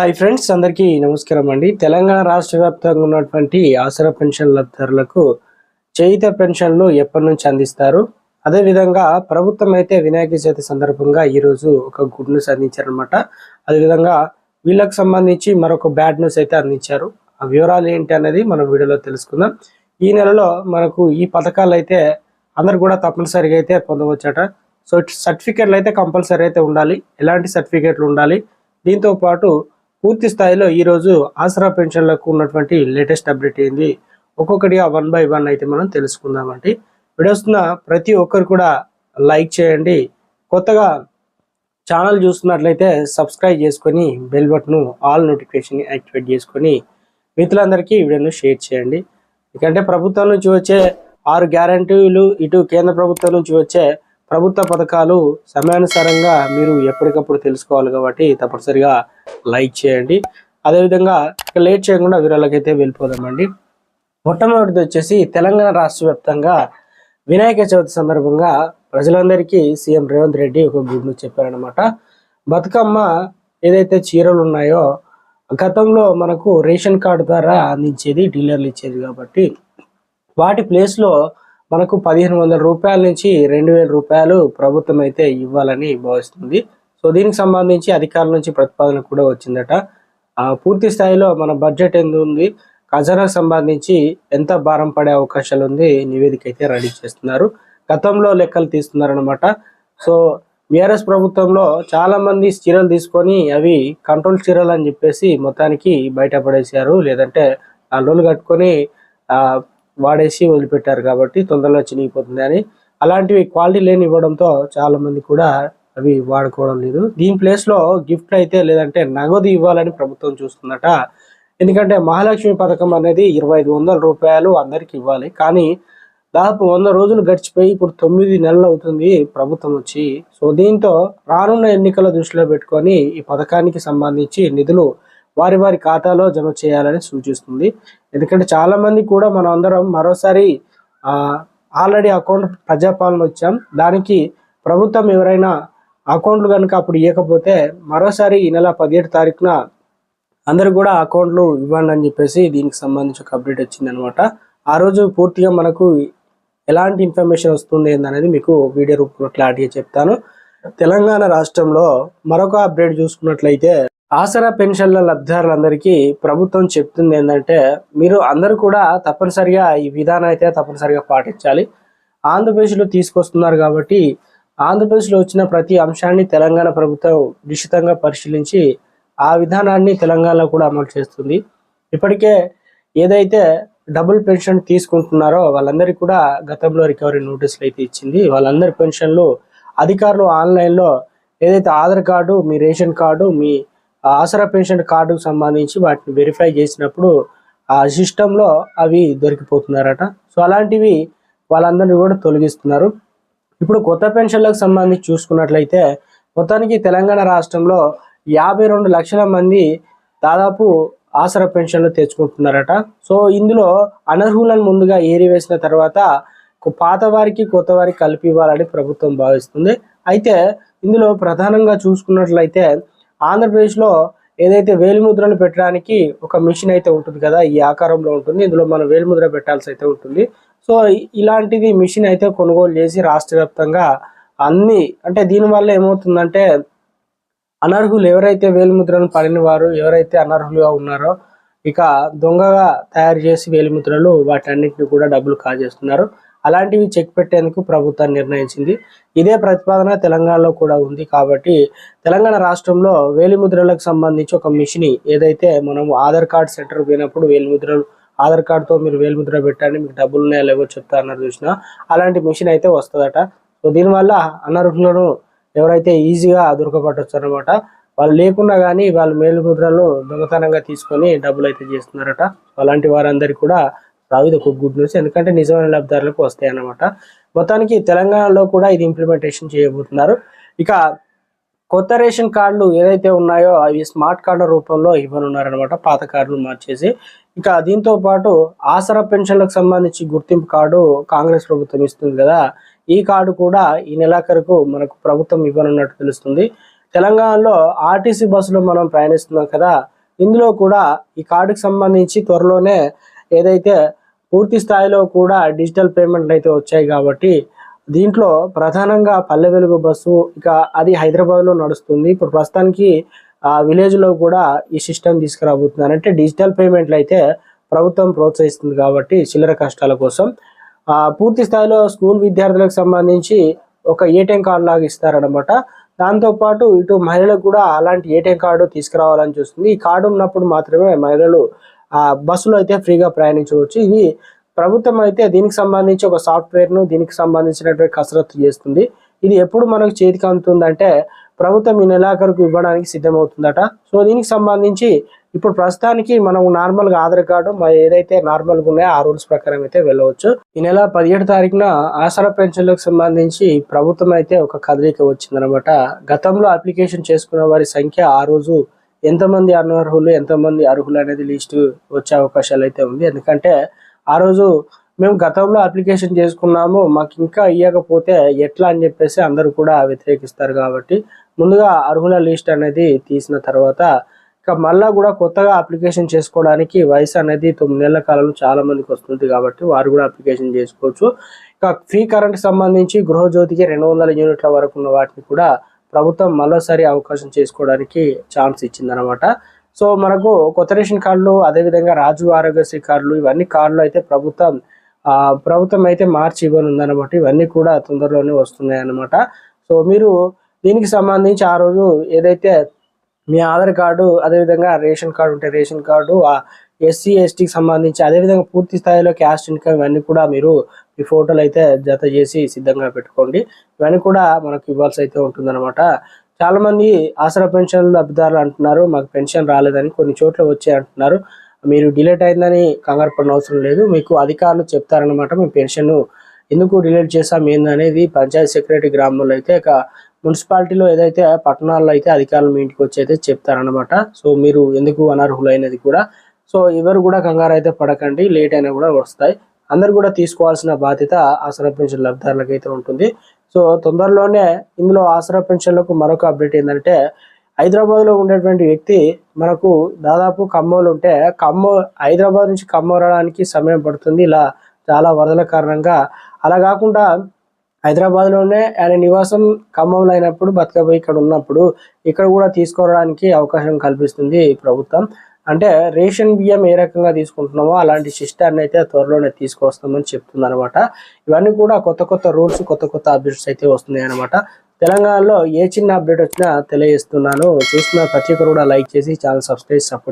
Hi friends అందరికీ నమస్కారం అండి. తెలంగాణ రాష్ట్ర వ్యాప్తంగా ఉన్నటువంటి ఆసరా పెన్షన్ లబ్ధిదారులకు చేయిత పెన్షన్లు ఎప్పటి నుంచి అందిస్తారు? అదేవిధంగా ప్రభుత్వం అయితే వినాయక చవితి సందర్భంగా ఈరోజు ఒక గుడ్ న్యూస్ అందించారనమాట అదేవిధంగా వీళ్ళకి సంబంధించి మరొక బ్యాడ్ న్యూస్ అయితే అందించారు. ఆ వివరాలు ఏంటి అనేది మనం వీడియోలో తెలుసుకుందాం. ఈ నెలలో మనకు ఈ పథకాలు అయితే అందరు కూడా తప్పనిసరిగా అయితే పొందవచ్చట. సో సర్టిఫికేట్లు అయితే కంపల్సరీ అయితే ఉండాలి. ఎలాంటి సర్టిఫికేట్లు ఉండాలి? దీంతో పాటు పూర్తి స్థాయిలో ఈరోజు ఆసరా పెన్షన్లకు ఉన్నటువంటి లేటెస్ట్ అప్డేట్ ఏంది? ఒక్కొక్కటిగా వన్ బై వన్ అయితే మనం తెలుసుకుందామండి. వీడియోస్తున్న ప్రతి ఒక్కరు కూడా లైక్ చేయండి. కొత్తగా ఛానల్ చూస్తున్నట్లయితే సబ్స్క్రైబ్ చేసుకొని bell button all notification activate చేసుకొని మిత్రులందరికీ ఈ వీడియోను షేర్ చేయండి. ఎందుకంటే ప్రభుత్వం నుంచి వచ్చే ఆరు గ్యారంటీలు ఇటు కేంద్ర ప్రభుత్వం నుంచి వచ్చే ప్రభుత్వ పథకాలు సమయానుసారంగా మీరు ఎప్పటికప్పుడు తెలుసుకోవాలి కాబట్టి తప్పనిసరిగా లైక్ చేయండి. అదేవిధంగా ఇక లేట్ చేయకుండా వివరాలకైతే వెళ్ళిపోదామండి. మొట్టమొదటిది వచ్చేసి తెలంగాణ రాష్ట్ర వ్యాప్తంగా వినాయక చవితి సందర్భంగా ప్రజలందరికీ సీఎం రేవంత్ రెడ్డి ఒక గుడ్ న్యూస్ చెప్పారనమాట బతుకమ్మ ఏదైతే చీరలు ఉన్నాయో గతంలో మనకు రేషన్ కార్డు ద్వారా అందించేది డీలర్లు ఇచ్చేది కాబట్టి వాటి ప్లేస్లో మనకు పదిహేను వందల రూపాయల నుంచి రెండు వేల రూపాయలు ప్రభుత్వం అయితే ఇవ్వాలని భావిస్తుంది. సో దీనికి సంబంధించి అధికారుల నుంచి ప్రతిపాదన కూడా వచ్చిందట. పూర్తి స్థాయిలో మన బడ్జెట్ ఎంత ఉంది? ఖజానాకు సంబంధించి ఎంత భారం పడే అవకాశాలు ఉంది? నివేదిక అయితే రెడీ చేస్తున్నారు. గతంలో లెక్కలు తీస్తున్నారనమాట సో బీఆర్ఎస్ ప్రభుత్వంలో చాలామంది చీరలు తీసుకొని అవి కంట్రోల్ చీరలు అని చెప్పేసి మొత్తానికి బయటపడేసారు లేదంటే ఆ లోన్లు కట్టుకొని వాడేసి వదిలిపెట్టారు కాబట్టి తొందరలో చినిగిపోతుంది అని. అలాంటివి క్వాలిటీ లేని ఇవ్వడంతో చాలామంది కూడా అవి వాడుకోవడం లేదు. దీని ప్లేస్లో గిఫ్ట్ అయితే లేదంటే నగదు ఇవ్వాలని ప్రభుత్వం చూస్తుందట. ఎందుకంటే మహాలక్ష్మి పథకం అనేది ఇరవై ఐదు వందల రూపాయలు అందరికి ఇవ్వాలి. కానీ దాదాపు వంద రోజులు గడిచిపోయి ఇప్పుడు తొమ్మిది నెలలు అవుతుంది ప్రభుత్వం వచ్చి. సో దీంతో రానున్న ఎన్నికల దృష్టిలో పెట్టుకొని ఈ పథకానికి సంబంధించి నిధులు వారి వారి ఖాతాలో జమ చేయాలని సూచిస్తుంది. ఎందుకంటే చాలా మంది కూడా మనం అందరం మరోసారి ఆల్రెడీ అకౌంట్ ప్రజాపాలన వచ్చాం. దానికి ప్రభుత్వం ఎవరైనా అకౌంట్లు కనుక అప్పుడు ఇవ్వకపోతే మరోసారి ఈ నెల పదిహేడు తారీఖున అందరు కూడా అకౌంట్లు ఇవ్వండి అని చెప్పేసి దీనికి సంబంధించి ఒక అప్డేట్ వచ్చింది అనమాట ఆ రోజు పూర్తిగా మనకు ఎలాంటి ఇన్ఫర్మేషన్ వస్తుంది ఏందనేది మీకు వీడియో రూపంలో క్లారిటీగా చెప్తాను. తెలంగాణ రాష్ట్రంలో మరొక అప్డేట్ చూసుకున్నట్లయితే ఆసరా పెన్షన్ల లబ్ధిదారులందరికీ ప్రభుత్వం చెప్తుంది ఏంటంటే మీరు అందరూ కూడా తప్పనిసరిగా ఈ విధానం అయితే తప్పనిసరిగా పాటించాలి. ఆంధ్రప్రదేశ్లో తీసుకొస్తున్నారు కాబట్టి ఆంధ్రప్రదేశ్లో వచ్చిన ప్రతి అంశాన్ని తెలంగాణ ప్రభుత్వం నిశ్చితంగా పరిశీలించి ఆ విధానాన్ని తెలంగాణలో కూడా అమలు చేస్తుంది. ఇప్పటికే ఏదైతే డబుల్ పెన్షన్ తీసుకుంటున్నారో వాళ్ళందరికీ కూడా గతంలో రికవరీ నోటీసులు అయితే ఇచ్చింది. వాళ్ళందరి పెన్షన్లు అధికారులు ఆన్లైన్లో ఏదైతే ఆధార్ కార్డు మీ రేషన్ కార్డు మీ ఆసరా పెన్షన్ కార్డుకు సంబంధించి వాటిని వెరిఫై చేసినప్పుడు ఆ సిస్టంలో అవి దొరికిపోతున్నారట. సో అలాంటివి వాళ్ళందరినీ కూడా తొలగిస్తున్నారు. ఇప్పుడు కొత్త పెన్షన్లకు సంబంధించి చూసుకున్నట్లయితే మొత్తానికి తెలంగాణ రాష్ట్రంలో యాభై రెండు లక్షల మంది దాదాపు ఆసరా పెన్షన్లు తెచ్చుకుంటున్నారట. సో ఇందులో అనర్హులను ముందుగా ఏరివేసిన తర్వాత పాత వారికి కొత్త వారికి కలిపి ఇవ్వాలని ప్రభుత్వం భావిస్తుంది. అయితే ఇందులో ప్రధానంగా చూసుకున్నట్లయితే ఆంధ్రప్రదేశ్లో ఏదైతే వేలిముద్రలు పెట్టడానికి ఒక మిషన్ అయితే ఉంటుంది కదా ఈ ఆకారంలో ఉంటుంది. ఇందులో మనం వేలిముద్ర పెట్టాల్సి అయితే ఉంటుంది. సో ఇలాంటిది మిషన్ అయితే కొనుగోలు చేసి రాష్ట్ర వ్యాప్తంగా అన్ని అంటే దీనివల్ల ఏమవుతుందంటే అనర్హులు ఎవరైతే వేలిముద్రను పడిన వారు ఎవరైతే అనర్హులుగా ఉన్నారో ఇక దొంగగా తయారు చేసి వేలిముద్రలు వాటన్నిటిని కూడా డబ్బులు కాజేస్తున్నారు. అలాంటివి చెక్ పెట్టేందుకు ప్రభుత్వం నిర్ణయించింది. ఇదే ప్రతిపాదన తెలంగాణలో కూడా ఉంది కాబట్టి తెలంగాణ రాష్ట్రంలో వేలిముద్రలకు సంబంధించి ఒక మిషన్ ఏదైతే మనం ఆధార్ కార్డ్ సెంటర్ పోయినప్పుడు వేలిముద్రలు ఆధార్ కార్డుతో మీరు వేలిముద్ర పెట్టండి మీకు డబ్బులు ఉన్నాయో లేవో చెప్తా అన్నారు చూసిన అలాంటి మిషన్ అయితే వస్తుందట. సో దీనివల్ల అనర్హులను ఎవరైతే ఈజీగా దొరకబట్టచ్చు అనమాట వాళ్ళు లేకున్నా కానీ వాళ్ళు మేలుముద్రలను దొంగతనంగా తీసుకొని డబ్బులు అయితే చేస్తున్నారట. అలాంటి వారందరికీ కూడా రావు ఇది ఒక గుడ్ న్యూస్ ఎందుకంటే నిజమైన లబ్ధిదారులకు వస్తాయి అన్నమాట మొత్తానికి తెలంగాణలో కూడా ఇది ఇంప్లిమెంటేషన్ చేయబోతున్నారు. ఇక కొత్త రేషన్ కార్డులు ఏదైతే ఉన్నాయో అవి స్మార్ట్ కార్డుల రూపంలో ఇవ్వనున్నారనమాట పాత కార్డులు మార్చేసి. ఇక దీంతో పాటు ఆసరా పెన్షన్లకు సంబంధించి గుర్తింపు కార్డు కాంగ్రెస్ ప్రభుత్వం ఇస్తుంది కదా. ఈ కార్డు కూడా ఈ నెలాఖరుకు మనకు ప్రభుత్వం ఇవ్వనున్నట్టు తెలుస్తుంది. తెలంగాణలో ఆర్టీసీ బస్సులో మనం ప్రయాణిస్తున్నాం కదా. ఇందులో కూడా ఈ కార్డుకు సంబంధించి త్వరలోనే ఏదైతే పూర్తి స్థాయిలో కూడా డిజిటల్ పేమెంట్లు అయితే వచ్చాయి కాబట్టి దీంట్లో ప్రధానంగా పల్లె వెలుగు బస్సు ఇక అది హైదరాబాద్లో నడుస్తుంది. ఇప్పుడు ప్రస్తుతానికి ఆ విలేజ్లో కూడా ఈ సిస్టమ్ తీసుకురాబోతున్నారు. అంటే డిజిటల్ పేమెంట్లు అయితే ప్రభుత్వం ప్రోత్సహిస్తుంది కాబట్టి చిల్లర కష్టాల కోసం. పూర్తి స్థాయిలో స్కూల్ విద్యార్థులకు సంబంధించి ఒక ఏటీఎం కార్డు లాగా ఇస్తారనమాట దాంతోపాటు ఇటు మహిళలకు కూడా అలాంటి ఏటీఎం కార్డు తీసుకురావాలని చూస్తుంది. ఈ కార్డు ఉన్నప్పుడు మాత్రమే మహిళలు బస్సులో అయితే ఫ్రీగా ప్రయాణించవచ్చు. ఇది ప్రభుత్వం అయితే దీనికి సంబంధించి ఒక సాఫ్ట్వేర్ను దీనికి సంబంధించినటువంటి కసరత్తు చేస్తుంది. ఇది ఎప్పుడు మనకు చేతికి అందుతుందంటే ప్రభుత్వం ఈ నెలాఖరుకు ఇవ్వడానికి సిద్ధమవుతుందట. సో దీనికి సంబంధించి ఇప్పుడు ప్రస్తుతానికి మనం నార్మల్గా ఆధార్ కార్డు మరి ఏదైతే నార్మల్గా ఉన్నాయో ఆ రూల్స్ ప్రకారం అయితే వెళ్ళవచ్చు. ఈ నెల పదిహేడు తారీఖున ఆసరా పెన్షన్లకు సంబంధించి ప్రభుత్వం అయితే ఒక కదలిక వచ్చిందనమాట. గతంలో అప్లికేషన్ చేసుకున్న వారి సంఖ్య ఆ రోజు ఎంతమంది అనర్హులు ఎంతమంది అర్హులు అనేది లిస్ట్ వచ్చే అవకాశాలు అయితే ఉంది. ఎందుకంటే ఆ రోజు మేము గతంలో అప్లికేషన్ చేసుకున్నాము మాకు ఇంకా ఇవ్వకపోతే ఎట్లా అని చెప్పేసి అందరూ కూడా వ్యతిరేకిస్తారు కాబట్టి ముందుగా అర్హుల లిస్ట్ అనేది తీసిన తర్వాత ఇక మళ్ళా కూడా కొత్తగా అప్లికేషన్ చేసుకోవడానికి వయసు అనేది తొమ్మిది నెలల కాలంలో చాలా మందికి వస్తుంది కాబట్టి వారు కూడా అప్లికేషన్ చేసుకోవచ్చు. ఇక ఫ్రీ కరెంట్ సంబంధించి గృహజ్యోతికి రెండు వందల యూనిట్ల వరకు ఉన్న వాటిని కూడా ప్రభుత్వం మరోసారి అవకాశం చేసుకోవడానికి ఛాన్స్ ఇచ్చిందనమాట సో మనకు కొత్త రేషన్ కార్డులు అదేవిధంగా రాజు ఆరోగ్యశ్రీ కార్డులు ఇవన్నీ కార్డులు అయితే ప్రభుత్వం ప్రభుత్వం అయితే మార్చి ఇవ్వనుందనమాట ఇవన్నీ కూడా తొందరలోనే వస్తున్నాయి అనమాట సో మీరు దీనికి సంబంధించి ఆ రోజు ఏదైతే మీ ఆధార్ కార్డు అదేవిధంగా రేషన్ కార్డు ఉంటే రేషన్ కార్డు ఎస్సీ ఎస్టీకి సంబంధించి అదేవిధంగా పూర్తి స్థాయిలో క్యాస్ట్ ఇన్కమ్ ఇవన్నీ కూడా మీరు ఈ ఫోటోలు అయితే జత చేసి సిద్ధంగా పెట్టుకోండి. ఇవన్నీ కూడా మనకు ఇవ్వాల్సి అయితే ఉంటుందన్నమాట. చాలా మంది ఆసరా పెన్షన్ లబ్ధిదారులు అంటున్నారు మాకు పెన్షన్ రాలేదని కొన్ని చోట్ల వచ్చాయి అంటున్నారు. మీరు డిలేట్ అయిందని కంగారు పడిన అవసరం లేదు మీకు అధికారులు చెప్తారనమాట మీ పెన్షన్ ఎందుకు డిలేట్ చేసాం ఏందనేది పంచాయతీ సెక్రటరీ గ్రామంలో అయితే ఇక మున్సిపాలిటీలో ఏదైతే పట్టణాల్లో అయితే అధికారులు మీ ఇంటికి వచ్చి అయితే చెప్తారనమాట సో మీరు ఎందుకు అనర్హులైనది కూడా సో ఎవరు కూడా కంగారు అయితే పడకండి లేట్ అయినా కూడా వస్తాయి. అందరు కూడా తీసుకోవాల్సిన బాధ్యత ఆసరా పెన్షన్ లబ్ధారులకు అయితే ఉంటుంది. సో తొందరలోనే ఇందులో ఆసరా పెన్షన్లకు మరొక అప్డేట్ ఏంటంటే హైదరాబాద్లో ఉండేటువంటి వ్యక్తి మనకు దాదాపు ఖమ్మంలో ఉంటే ఖమ్మం హైదరాబాద్ నుంచి ఖమ్మం రావడానికి సమయం పడుతుంది. ఇలా చాలా వరదల కారణంగా. అలా కాకుండా హైదరాబాద్లోనే ఆయన నివాసం ఖమ్మంలో అయినప్పుడు బతకబోయి ఇక్కడ ఉన్నప్పుడు ఇక్కడ కూడా తీసుకోవడానికి అవకాశం కల్పిస్తుంది ప్రభుత్వం. అంటే రేషన్ బియ్యం ఏ రకంగా తీసుకుంటున్నామో అలాంటి సిస్టాన్ని అయితే త్వరలోనే తీసుకొస్తామని చెప్తుంది అనమాట ఇవన్నీ కూడా కొత్త కొత్త రూల్స్ కొత్త కొత్త అప్డేట్స్ అయితే వస్తున్నాయి అనమాట తెలంగాణలో ఏ చిన్న అప్డేట్ వచ్చినా తెలియజేస్తున్నాను. చూస్తున్న ప్రతి ఒక్కరు కూడా లైక్ చేసి ఛానల్ సబ్స్క్రైబ్ సపోర్ట్